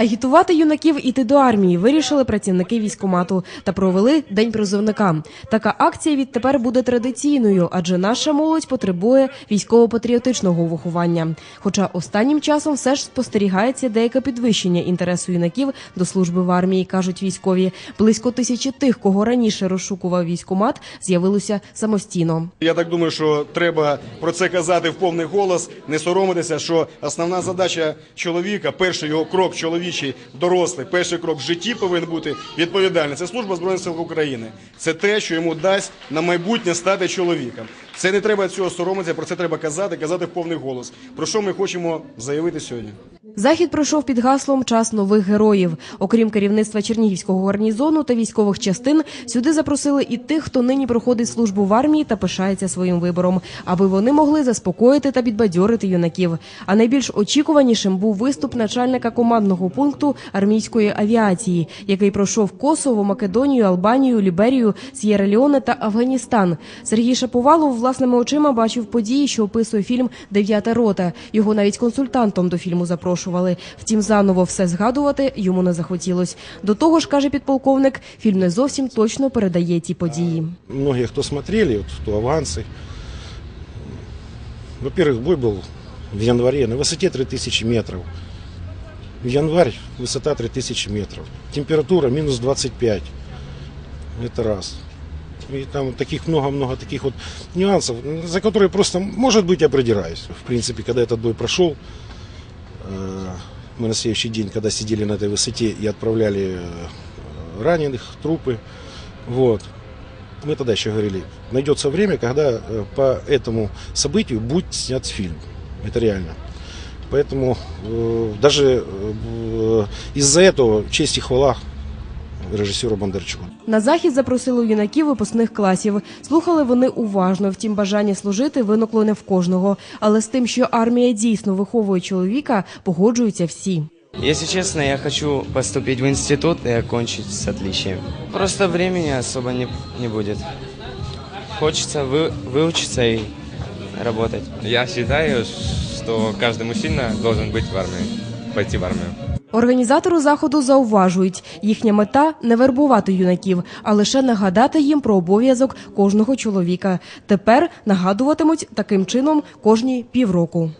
Агітувати юнаків іти до армії вирішили працівники військкомату та провели день призовника. Така акція відтепер буде традиційною, адже наша молодь потребує військово-патріотичного виховання. Хоча останнім часом все ж спостерігається деяке підвищення інтересу юнаків до служби в армії, кажуть військові. Близько тисячі тих, кого раніше розшукував військкомат, з'явилося самостійно. Я так думаю, що треба про це казати в повний голос, не соромитися, що основна задача чоловіка, перший його крок чоловічий, дорослий, перший крок в житті повинен бути відповідальний. Це служба збройних сил України. Це те, що йому дасть на майбутнє стати чоловіком. Це не треба цього соромитися, про це треба казати, казати в повний голос. Про що ми хочемо заявити сьогодні? Захід пройшов під гаслом Час нових героїв. Окрім керівництва Чернігівського гарнізону та військових частин, сюди запросили і тих, хто нині проходить службу в армії та пишається своїм вибором, аби вони могли заспокоїти та підбадьорити юнаків. А найбільш очікуванішим був виступ начальника командного пункту армійської авіації, який пройшов Косово, Македонію, Албанію, Ліберію, С'єра-Леоне та Афганістан. Сергій Шаповалов власними очима бачив події, що описує фільм Дев'ята рота. Його навіть консультантом до фільму запрошували. Втім, заново все згадувати йому не захотілось. До того ж, каже підполковник, фільм не зовсім точно передає ті події. Многие, кто смотрели, вот, кто авансы. Во-первых, бой был в январе на высоте 3000 метров. В январь высота 3000 метров. Температура минус 25. Это раз. И там таких много-много таких вот нюансов, за которые просто, может быть, я придираюсь. В принципе, когда этот бой прошел, э, мы на следующий день, когда сидели на этой высоте и отправляли э, раненых, трупы, вот, мы тогда еще говорили, найдется время, когда э, по этому событию будет снят фильм. Это реально. Поэтому э, даже э, из-за этого честь и хвала режиссеру Бондарчуку. На захід запросили юнаків випускних класів. Слухали вони уважно. Втім, бажання служити виникло не в кожного. Але з тим, що армія дійсно виховує чоловіка, погоджуються всі. Если честно, я хочу поступить в институт и окончить с отличием. Просто времени особо не, не будет. Хочется вы, выучиться и работать. Я считаю, что каждый мужчина должен быть в армии, пойти в армию. Організатору заходу зауважують, їхня мета не вербувати юнаків, а лише нагадати їм про обов'язок кожного чоловіка. Тепер нагадуватимуть таким чином кожні півроку.